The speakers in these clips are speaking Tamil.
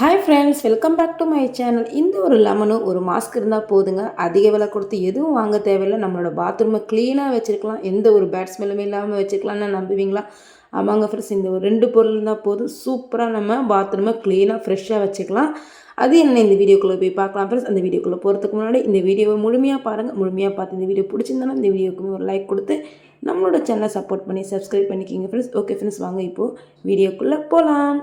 Hi friends welcome back to my channel இந்த ஒரு லெமனும் ஒரு மாஸ்க் இருந்தால் போதுங்க. அதிக விலை கொடுத்து எதுவும் வாங்க தேவையில்லை. நம்மளோட பாத்ரூமை க்ளீனாக வச்சுருக்கலாம். எந்த ஒரு பேட் ஸ்மெல்லுமே இல்லாமல் வச்சுக்கலாம்னு நம்புவீங்களா? ஆமாங்க ஃப்ரெண்ட்ஸ் இந்த ஒரு ரெண்டு பொருள் இருந்தால் போதும். சூப்பராக நம்ம பாத்ரூமை க்ளீனாக ஃப்ரெஷ்ஷாக வச்சுக்கலாம் அது என்ன இந்த வீடியோக்குள்ளே போய் பார்க்கலாம் ஃப்ரெண்ட்ஸ் அந்த வீடியோக்குள்ளே போகிறதுக்கு முன்னாடி இந்த வீடியோவை முழுமையாக பாருங்கள் முழுமையாக பார்த்து இந்த வீடியோ பிடிச்சிருந்தாலும் இந்த வீடியோக்குமே ஒரு லைக் கொடுத்து நம்மளோட சேனலை சப்போர்ட் பண்ணி சப்ஸ்கிரைப் பண்ணிக்கிங்க ஃப்ரெண்ட்ஸ் ஓகே ஃப்ரெண்ட்ஸ் வாங்க இப்போது வீடியோக்குள்ளே போகலாம்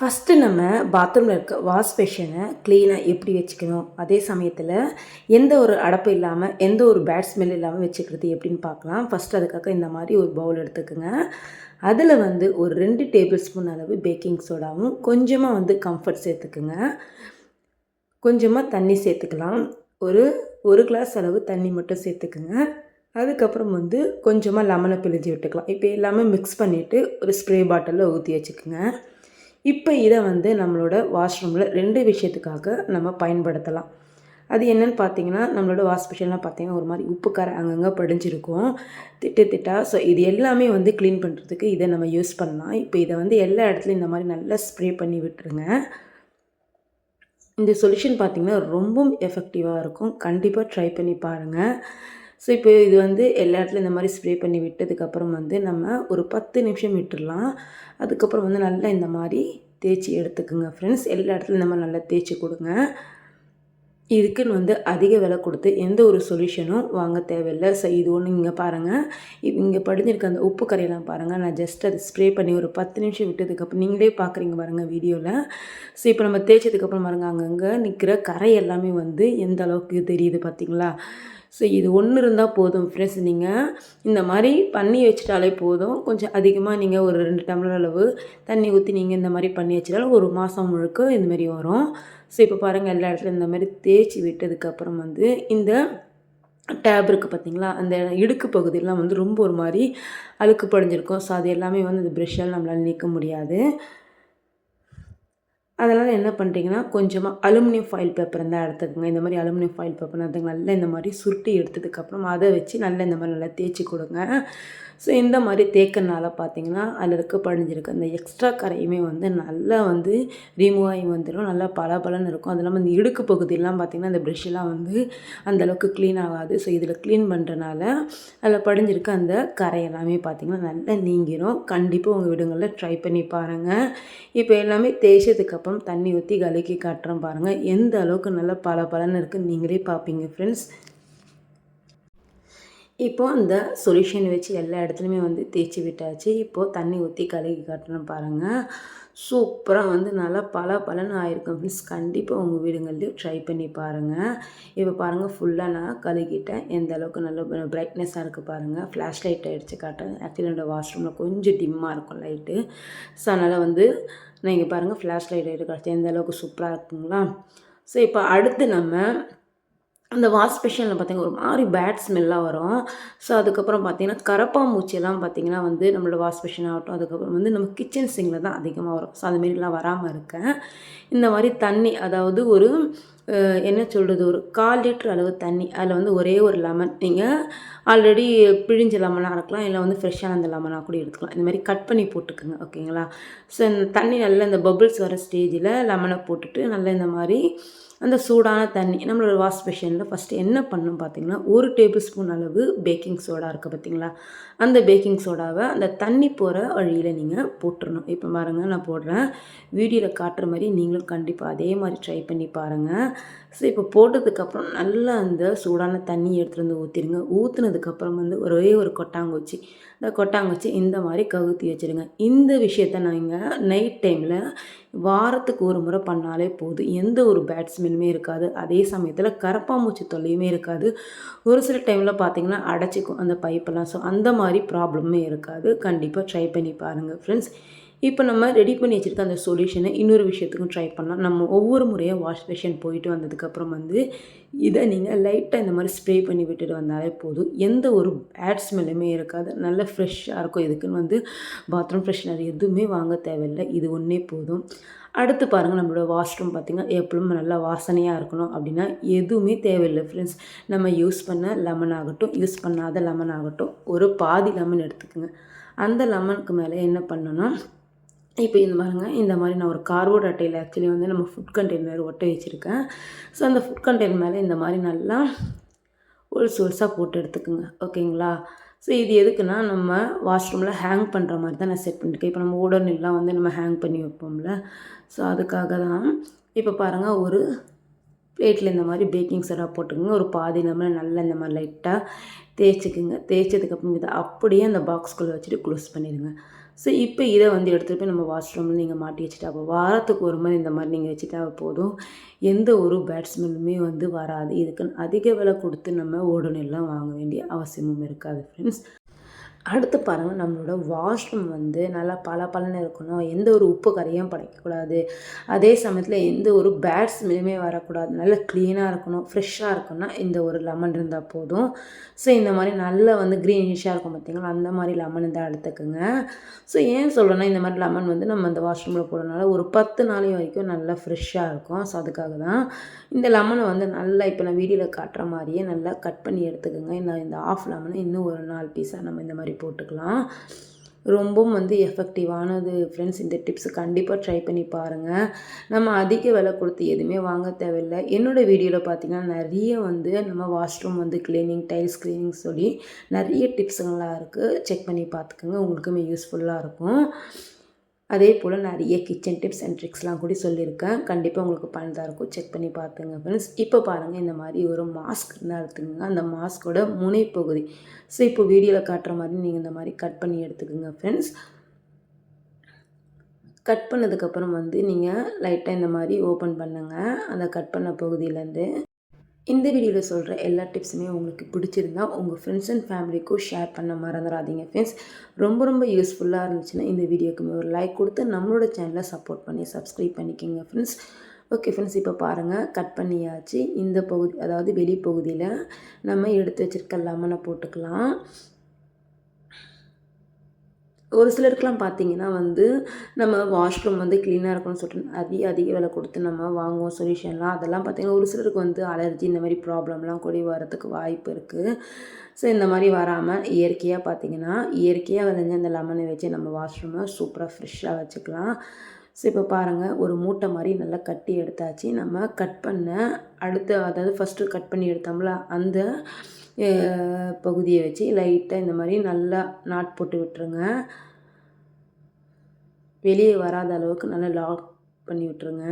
ஃபஸ்ட்டு நம்ம பாத்ரூமில் இருக்க வாஷ் பேஷனை க்ளீனாக எப்படி வச்சுக்கணும்? அதே சமயத்தில் எந்த ஒரு அடப்பு இல்லாமல் எந்த ஒரு பேட் ஸ்மெல் இல்லாமல் வச்சுக்கிறது எப்படின்னு பார்க்கலாம். ஃபஸ்ட் அதுக்காக இந்த மாதிரி ஒரு பவுல் எடுத்துக்கோங்க. அதில் வந்து ஒரு ரெண்டு டேபிள் ஸ்பூன் அளவு பேக்கிங் சோடாவும் கொஞ்சமாக வந்து கம்ஃபர்ட் சேர்த்துக்குங்க. கொஞ்சமாக தண்ணி சேர்த்துக்கலாம். ஒரு ஒரு கிளாஸ் அளவு தண்ணி மட்டும் சேர்த்துக்குங்க. அதுக்கப்புறம் வந்து கொஞ்சமாக லெமனை பிழிஞ்சு விட்டுக்கலாம். இப்போ எல்லாமே மிக்ஸ் பண்ணிவிட்டு ஒரு ஸ்ப்ரே பாட்டிலில் ஊற்றி வச்சுக்கோங்க. இப்போ இதை வந்து நம்மளோட வாஷ்ரூமில் ரெண்டு விஷயத்துக்காக நம்ம பயன்படுத்தலாம். அது என்னென்னு பார்த்தீங்கன்னா நம்மளோட வாஷ் பார்த்தீங்கன்னா ஒரு மாதிரி உப்பு அங்கங்கே படிஞ்சிருக்கும். திட்டு திட்டா ஸோ இது எல்லாமே வந்து க்ளீன் பண்ணுறதுக்கு இதை நம்ம யூஸ் பண்ணலாம். இப்போ இதை வந்து எல்லா இடத்துலையும் இந்த மாதிரி நல்லா ஸ்ப்ரே பண்ணி விட்டுருங்க. இந்த சொல்யூஷன் பார்த்திங்கன்னா ரொம்பவும் எஃபெக்டிவாக இருக்கும். கண்டிப்பாக ட்ரை பண்ணி பாருங்கள் ஸோ இப்போ இது வந்து எல்லா இடத்துலையும் இந்த மாதிரி ஸ்ப்ரே பண்ணி விட்டதுக்கப்புறம் வந்து நம்ம ஒரு பத்து நிமிஷம் விட்டுடலாம் அதுக்கப்புறம் வந்து நல்லா இந்த மாதிரி தேய்ச்சி எடுத்துக்குங்க ஃப்ரெண்ட்ஸ் எல்லா இடத்துலையும் இந்த மாதிரி நல்லா தேய்ச்சி கொடுங்க. இதுக்குன்னு வந்து அதிக விலை கொடுத்து எந்த ஒரு சொல்யூஷனும் வாங்க தேவையில்லை. ஸோ இது ஒன்று இங்கே பாருங்கள் இங்கே படிஞ்சிருக்க அந்த உப்பு கரையெல்லாம் பாருங்கள் நான் ஜஸ்ட் அது ஸ்ப்ரே பண்ணி ஒரு பத்து நிமிஷம் விட்டதுக்கப்புறம் நீங்களே பார்க்குறீங்க பாருங்கள் வீடியோவில் ஸோ இப்போ நம்ம தேய்ச்சதுக்கப்புறம் பாருங்கள் அங்கங்கே நிற்கிற கரை எல்லாமே வந்து எந்த அளவுக்கு தெரியுது பார்த்தீங்களா ஸோ இது ஒன்று இருந்தால் போதும் ஃப்ரெண்ட்ஸ் நீங்கள் இந்த மாதிரி பண்ணி வச்சிட்டாலே போதும். கொஞ்சம் அதிகமாக நீங்கள் ஒரு ரெண்டு டம்ளர் அளவு தண்ணி ஊற்றி நீங்கள் இந்த மாதிரி பண்ணி வச்சிட்டாலும் ஒரு மாதம் முழுக்க இந்தமாரி வரும். ஸோ இப்போ பாருங்கள் எல்லா இடத்துலையும் இந்த மாதிரி தேய்ச்சி விட்டதுக்கப்புறம் வந்து இந்த டேப் இருக்குது பார்த்தீங்களா அந்த இடுக்கு பகுதியெல்லாம் வந்து ரொம்ப ஒரு மாதிரி அழுக்கு படிஞ்சிருக்கும். ஸோ அது எல்லாமே வந்து அந்த ப்ரெஷ்ஷால் நம்மளால் நீக்க முடியாது. அதனால் என்ன பண்ணுறீங்கன்னா கொஞ்சமாக அலுமினியம் ஃபாயில் பேப்பர் இருந்தால் எடுத்துக்கோங்க. இந்த மாதிரி அலுமினியம் ஃபாயில் பேப்பர் எடுத்துங்க நல்லா இந்த மாதிரி சுருட்டி எடுத்ததுக்கப்புறம் அதை வச்சு நல்லா இந்த மாதிரி நல்லா தேய்ச்சி கொடுங்க. ஸோ இந்த மாதிரி தேக்கனால பார்த்தீங்கன்னா அதில் இருக்க படிஞ்சிருக்கு அந்த எக்ஸ்ட்ரா கரையுமே வந்து நல்லா வந்து ரிமூவ் ஆகி வந்துடும் நல்லா பல பலன்னு இருக்கும். அது இல்லாமல் இந்த இடுக்கு பகுதியெல்லாம் பார்த்திங்கன்னா அந்த ப்ரெஷ்ஷெல்லாம் வந்து அந்தளவுக்கு க்ளீன் ஆகாது. ஸோ இதில் க்ளீன் பண்ணுறனால அதில் படிஞ்சிருக்க அந்த கரை எல்லாமே பார்த்திங்கன்னா நல்லா நீங்கிடும் கண்டிப்பாக உங்கள் வீடுங்களில் ட்ரை பண்ணி பாருங்கள் இப்போ எல்லாமே தேய்ச்சதுக்கப்புறம் தண்ணி ஊற்றி கலக்கி காட்டுறோம் பாருங்கள் எந்த அளவுக்கு நல்லா பல பலன்னு இருக்குன்னு நீங்களே பார்ப்பீங்க ஃப்ரெண்ட்ஸ் இப்போது அந்த சொல்யூஷன் வச்சு எல்லா இடத்துலையுமே வந்து தேய்ச்சி விட்டாச்சு. இப்போது தண்ணி ஊற்றி கலக்கி காட்டணும் பாருங்கள் சூப்பராக வந்து நல்லா பல பலன் ஆயிருக்கும் ஃப்ரெண்ட்ஸ் கண்டிப்பாக உங்கள் வீடுங்கள்லேயும் ட்ரை பண்ணி பாருங்கள் இப்போ பாருங்கள் ஃபுல்லாக நான் கழுகிட்டேன். எந்த அளவுக்கு நல்ல பிரைட்னஸாக இருக்குது பாருங்கள் ஃப்ளாஷ் லைட் அடித்து காட்டேன் ஆக்சுவலி என்னோடய வாஷ்ரூமில் கொஞ்சம் டிம்மாக இருக்கும் லைட்டு ஸோ அதனால் வந்து நான் இங்கே பாருங்கள் ஃப்ளாஷ் லைட் எடுக்க எந்த அளவுக்கு சூப்பராக இருக்குங்களா? ஸோ இப்போ அடுத்து நம்ம அந்த வாஷ் மிஷினில் பார்த்திங்கன்னா ஒரு மாதிரி பேட் ஸ்மெல்லாக வரும். ஸோ அதுக்கப்புறம் பார்த்திங்கன்னா கரப்பாம்பூச்சியெல்லாம் பார்த்திங்கன்னா வந்து நம்மளோட வாஷ் மிஷின் ஆகட்டும். அதுக்கப்புறம் வந்து நம்ம கிச்சன் சிங்கில் தான் அதிகமாக வரும். ஸோ அதுமாரிலாம் வராமல் இருக்கேன். இந்த மாதிரி தண்ணி அதாவது ஒரு என்ன சொல்கிறது ஒரு கால் லிட்டர் அளவு தண்ணி அதில் வந்து ஒரே ஒரு லெமன் நீங்கள் ஆல்ரெடி பிழிஞ்ச லெமனாக இருக்கலாம் இல்லை வந்து ஃப்ரெஷ்ஷான அந்த லெமனாக கூட எடுத்துக்கலாம். இந்த மாதிரி கட் பண்ணி போட்டுக்கோங்க ஓகேங்களா? ஸோ இந்த தண்ணி நல்லா இந்த பபுள்ஸ் வர ஸ்டேஜில் லெமனை போட்டுட்டு நல்லா இந்த மாதிரி அந்த சூடான தண்ணி நம்மளோட வாஷ் மிஷினில் ஃபஸ்ட்டு என்ன பண்ணணும் பார்த்திங்கன்னா ஒரு டேபிள் ஸ்பூன் அளவு பேக்கிங் சோடா இருக்குது பார்த்திங்களா அந்த பேக்கிங் சோடாவை அந்த தண்ணி போகிற வழியில் நீங்கள் போட்டுடணும் இப்போ பாருங்கள் நான் போடுறேன். வீடியோவில் காட்டுற மாதிரி நீங்களும் கண்டிப்பாக அதே மாதிரி ட்ரை பண்ணி பாருங்கள் ஸோ இப்போ போட்டதுக்கப்புறம் நல்லா அந்த சூடான தண்ணி எடுத்துகிட்டு வந்து ஊற்றிடுங்க ஊற்றுனதுக்கப்புறம் வந்து ஒரே ஒரு கொட்டாங்குச்சி. இந்த கொட்டாங்குச்சி இந்த மாதிரி கவுத்தி வச்சுருங்க இந்த விஷயத்த நாங்கள் நைட் டைமில் வாரத்துக்கு ஒரு முறை பண்ணாலே போதும். எந்த ஒரு பேட்ஸ்மேனுமே இருக்காது. அதே சமயத்தில் கரப்பாம்பூச்சி தொல்லையுமே இருக்காது. ஒரு சில டைமில் பார்த்திங்கன்னா அடைச்சிக்கும் அந்த பைப்பெல்லாம் ஸோ அந்த மாதிரி ப்ராப்ளமே இருக்காது. கண்டிப்பாக ட்ரை பண்ணி பாருங்கள் ஃப்ரெண்ட்ஸ் இப்போ நம்ம ரெடி பண்ணி வச்சுருக்க அந்த சொல்யூஷனை இன்னொரு விஷயத்துக்கும் ட்ரை பண்ணலாம். நம்ம ஒவ்வொரு முறையாக வாஷ் மிஷின் போயிட்டு வந்ததுக்கப்புறம் வந்து இதை நீங்கள் லைட்டாக இந்த மாதிரி ஸ்ப்ரே பண்ணி விட்டுட்டு வந்தாலே போதும். எந்த ஒரு பேட் ஸ்மெல்லுமே இருக்காது. நல்ல ஃப்ரெஷ்ஷாக இருக்கும். இதுக்குன்னு வந்து பாத்ரூம் ஃப்ரெஷ்னர் எதுவுமே வாங்க தேவையில்லை. இது ஒன்றே போதும். அடுத்து பாருங்கள் நம்மளோட வாஷ்ரூம் பார்த்திங்கன்னா எப்பவும் நல்லா வாசனையாக இருக்கணும் அப்படின்னா எதுவுமே தேவையில்லை ஃப்ரெண்ட்ஸ் நம்ம யூஸ் பண்ண லெமன் ஆகட்டும் யூஸ் பண்ணாத லெமன் ஆகட்டும் ஒரு பாதி லெமன் எடுத்துக்கோங்க. அந்த லெமனுக்கு மேலே என்ன பண்ணணும் இப்போ இந்த மாதிரிங்க இந்த மாதிரி நான் ஒரு கார்போர்ட் அட்டையில் ஆக்சுவலி வந்து நம்ம ஃபுட் கண்டெய்னர் ஒட்ட வச்சுருக்கேன். ஸோ அந்த ஃபுட் கண்டெய்னர் மேலே இந்த மாதிரி நல்லா ஒல்ஸ் ஒல்ஸாக போட்டு எடுத்துக்கோங்க. ஓகேங்களா? ஸோ இது எதுக்குன்னா நம்ம வாஷ்ரூமில் ஹேங் பண்ணுற மாதிரி தான் நான் செட் பண்ணியிருக்கேன் இப்போ நம்ம உடனெல்லாம் வந்து நம்ம ஹேங் பண்ணி வைப்போம்ல. ஸோ அதுக்காக தான் இப்போ பாருங்கள் ஒரு பிளேட்டில் இந்த மாதிரி பேக்கிங் சோடா போட்டுக்கோங்க. ஒரு பாதி நம்ம நல்லா இந்த மாதிரி லைட்டாக தேய்ச்சிக்குங்க. தேய்ச்சதுக்கப்புறம் இதை அப்படியே அந்த பாக்ஸ்குள்ளே வச்சுட்டு க்ளோஸ் பண்ணிடுங்க. ஸோ இப்போ இதை வந்து எடுத்துகிட்டு போய் நம்ம வாஷ்ரூமில் நீங்கள் மாட்டி வச்சுட்டா அப்போ வாரத்துக்கு ஒரு மாதிரி இந்த மாதிரி நீங்கள் வச்சுட்டா போதும். எந்த ஒரு பேட்ஸ்மேனுமே வந்து வராது. இதுக்கு அதிக விலை கொடுத்து நம்ம ஓடனெல்லாம் வாங்க வேண்டிய அவசியமும் இருக்காது ஃப்ரெண்ட்ஸ் அடுத்து பாருங்கள் நம்மளோட வாஷ்ரூம் வந்து நல்லா பல பலன்னு இருக்கணும். எந்த ஒரு உப்பு கரையும் படைக்கக்கூடாது. அதே சமயத்தில் எந்த ஒரு பேட் ஸ்மெல்லுமே வரக்கூடாது. நல்லா க்ளீனாக இருக்கணும். ஃப்ரெஷ்ஷாக இருக்கணும்னா இந்த ஒரு லெமன் இருந்தால் போதும். ஸோ இந்த மாதிரி நல்லா வந்து க்ரீனிஷாக இருக்கும் பார்த்திங்களா அந்த மாதிரி லெமன் இருந்தால் எடுத்துக்கோங்க. ஸோ ஏன் சொல்கிறேன்னா இந்த மாதிரி லெமன் வந்து நம்ம அந்த வாஷ்ரூமில் போடுறதுனால ஒரு பத்து நாள் வரைக்கும் நல்லா ஃப்ரெஷ்ஷாக இருக்கும். ஸோ அதுக்காக தான் இந்த லெமனை வந்து நல்லா இப்போ நான் வீடியோவில் காட்டுற மாதிரியே நல்லா கட் பண்ணி எடுத்துக்கோங்க. இந்த இந்த ஆஃப் லெமனை இன்னும் ஒரு நாலு பீஸாக நம்ம இந்த மாதிரி போட்டுக்கலாம். ரொம்பவும் வந்து எஃபெக்டிவானது ஃப்ரெண்ட்ஸ் இந்த டிப்ஸ் கண்டிப்பாக ட்ரை பண்ணி பாருங்கள் நம்ம அதிக விலை கொடுத்து எதுவுமே வாங்க தேவையில்லை. என்னோடய வீடியோவில் பார்த்தீங்கன்னா நிறைய வந்து நம்ம வாஷ்ரூம் வந்து க்ளீனிங் டைல்ஸ் க்ளீனிங் சொல்லி நிறைய டிப்ஸுங்களாக இருக்குது செக் பண்ணி பார்த்துக்கோங்க உங்களுக்குமே யூஸ்ஃபுல்லாக இருக்கும். அதே போல் நிறைய கிச்சன் டிப்ஸ் அண்ட் ட்ரிக்ஸ்லாம் கூட சொல்லியிருக்கேன். கண்டிப்பாக உங்களுக்கு பயன்தாக இருக்கும். செக் பண்ணி பார்த்துங்க ஃப்ரெண்ட்ஸ் இப்போ பாருங்கள் இந்த மாதிரி ஒரு மாஸ்க் இருந்தால் எடுத்துக்கோங்க. அந்த மாஸ்கோட முனைப்பகுதி ஸோ இப்போ வீடியோவில் காட்டுற மாதிரி நீங்கள் இந்த மாதிரி கட் பண்ணி எடுத்துக்கோங்க ஃப்ரெண்ட்ஸ் கட் பண்ணதுக்கப்புறம் வந்து நீங்கள் லைட்டாக இந்த மாதிரி ஓப்பன் பண்ணுங்கள் அந்த கட் பண்ண பகுதியிலேருந்து இந்த வீடியோவில் சொல்கிற எல்லா டிப்ஸுமே உங்களுக்கு பிடிச்சிருந்தா உங்கள் ஃப்ரெண்ட்ஸ் அண்ட் ஃபேமிலிக்கும் ஷேர் பண்ண மறந்துடாதீங்க ஃப்ரெண்ட்ஸ் ரொம்ப ரொம்ப யூஸ்ஃபுல்லாக இருந்துச்சுன்னா இந்த வீடியோக்குமே ஒரு லைக் கொடுத்து நம்மளோட சேனலை சப்போர்ட் பண்ணி சப்ஸ்கிரைப் பண்ணிக்கோங்க ஃப்ரெண்ட்ஸ் ஓகே ஃப்ரெண்ட்ஸ் இப்போ பாருங்கள் கட் பண்ணியாச்சு. இந்த பகுதி அதாவது வெளிப்பகுதியில் நம்ம எடுத்து வச்சுருக்க லெமனை போட்டுக்கலாம். ஒரு சிலருக்குலாம் பார்த்தீங்கன்னா வந்து நம்ம வாஷ்ரூம் வந்து க்ளீனாக இருக்கணும்னு சொல்லிட்டு அதிக அதிக விலை கொடுத்து நம்ம வாங்குவோம் சொல்யூஷன்லாம் அதெல்லாம் பார்த்திங்கன்னா ஒரு சிலருக்கு வந்து அலர்ஜி இந்த மாதிரி ப்ராப்ளம்லாம் கூட வரதுக்கு வாய்ப்பு இருக்குது ஸோ இந்த மாதிரி வராமல் இயற்கையாக பார்த்திங்கன்னா இயற்கையாக விளைஞ்ச அந்த லெமனை வச்சு நம்ம வாஷ்ரூமை சூப்பராக ஃப்ரெஷ்ஷாக வச்சுக்கலாம். ஸோ இப்போ பாருங்கள் ஒரு மூட்டை மாதிரி நல்லா கட்டி எடுத்தாச்சு. நம்ம கட் பண்ண அடுத்த அதாவது ஃபஸ்ட்டு கட் பண்ணி எடுத்தோம்ல அந்த பகுதியை வச்சு லைட்டாக இந்த மாதிரி நல்லா நாட் போட்டு விட்டுருங்க. வெளியே வராத அளவுக்கு நல்லா லாக் பண்ணி விட்டுருங்க.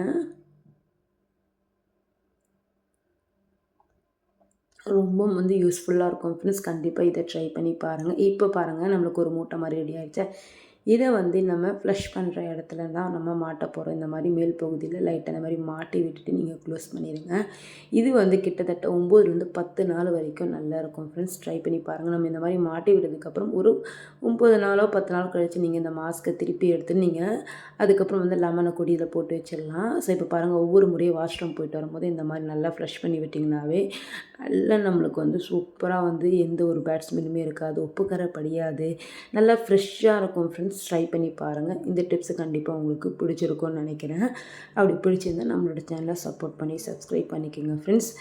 ரொம்ப வந்து யூஸ்ஃபுல்லாக இருக்கும். ஃப்ரெண்ட்ஸ் கண்டிப்பாக இதை ட்ரை பண்ணி பாருங்கள் இப்போ பாருங்கள் நம்மளுக்கு ஒரு மூட்டை மாதிரி ரெடி ஆகிடுச்சா இதை வந்து நம்ம ஃப்ளஷ் பண்ணுற இடத்துல தான் நம்ம மாட்ட போகிறோம் இந்த மாதிரி மேல் பகுதியில் லைட்டாக இந்த மாதிரி மாட்டி விட்டுட்டு நீங்கள் க்ளோஸ் பண்ணிடுங்க இது வந்து கிட்டத்தட்ட ஒம்போதுலேருந்து பத்து நாள் வரைக்கும் நல்லா இருக்கும் ஃப்ரெண்ட்ஸ் ட்ரை பண்ணி பாருங்கள் நம்ம இந்த மாதிரி மாட்டி விட்டதுக்கப்புறம் ஒரு ஒம்பது நாளோ பத்து நாள் கழித்து நீங்கள் இந்த மாஸ்க்கை திருப்பி எடுத்து நீங்கள் அதுக்கப்புறம் வந்து லெமனை கொடியில் போட்டு வச்சிடலாம். ஸோ இப்போ பாருங்கள் ஒவ்வொரு முறையும் வாஷ்ரூம் போயிட்டு வரும்போது இந்த மாதிரி நல்லா ஃப்ரெஷ் பண்ணி விட்டிங்கனாவே நல்லா நம்மளுக்கு வந்து சூப்பராக வந்து எந்த ஒரு பேட்ஸ்மெனுமே இருக்காது. உப்புக்கரை படியாது. நல்லா ஃப்ரெஷ்ஷாக இருக்கும் ஃப்ரெண்ட்ஸ் ஃப்ரெண்ட்ஸ் ட்ரை பண்ணி பாருங்கள் இந்த டிப்ஸு கண்டிப்பாக உங்களுக்கு பிடிச்சிருக்கும்னு நினைக்கிறேன். அப்படி பிடிச்சிருந்தால் நம்மளோட சேனலை சப்போர்ட் பண்ணி சப்ஸ்கிரைப் பண்ணிக்கோங்க ஃப்ரெண்ட்ஸ்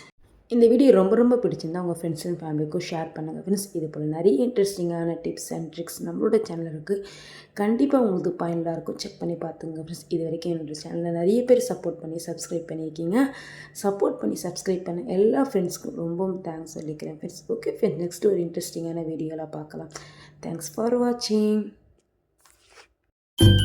இந்த வீடியோ ரொம்ப ரொம்ப பிடிச்சிருந்தா உங்கள் ஃப்ரெண்ட்ஸ் அண்ட் ஃபேமிலிக்கும் ஷேர் பண்ணுங்கள் ஃப்ரெண்ட்ஸ் இது போல் நிறைய இன்ட்ரெஸ்டிங்கான டிப்ஸ் அண்ட் ட்ரிக்ஸ் நம்மளோட சேனல் இருக்குது கண்டிப்பாக உங்களுக்கு பயனுள்ளாக இருக்கும். செக் பண்ணி பார்த்துங்க ஃப்ரெண்ட்ஸ் இது வரைக்கும் என்னோடய சேனலில் நிறைய பேர் சப்போர்ட் பண்ணி சப்ஸ்கிரைப் பண்ணியிருக்கீங்க. சப்போர்ட் பண்ணி சப்ஸ்கிரைப் பண்ண எல்லா ஃப்ரெண்ட்ஸ்க்கும் ரொம்பவும் தேங்க்ஸ் சொல்லிக்கிறேன் ஃப்ரெண்ட்ஸ் ஓகே ஃப்ரெண்ட்ஸ் நெக்ஸ்ட் ஒரு இன்ட்ரெஸ்டிங்கான வீடியோவில் பார்க்கலாம். தேங்க்ஸ் ஃபார் வாட்சிங்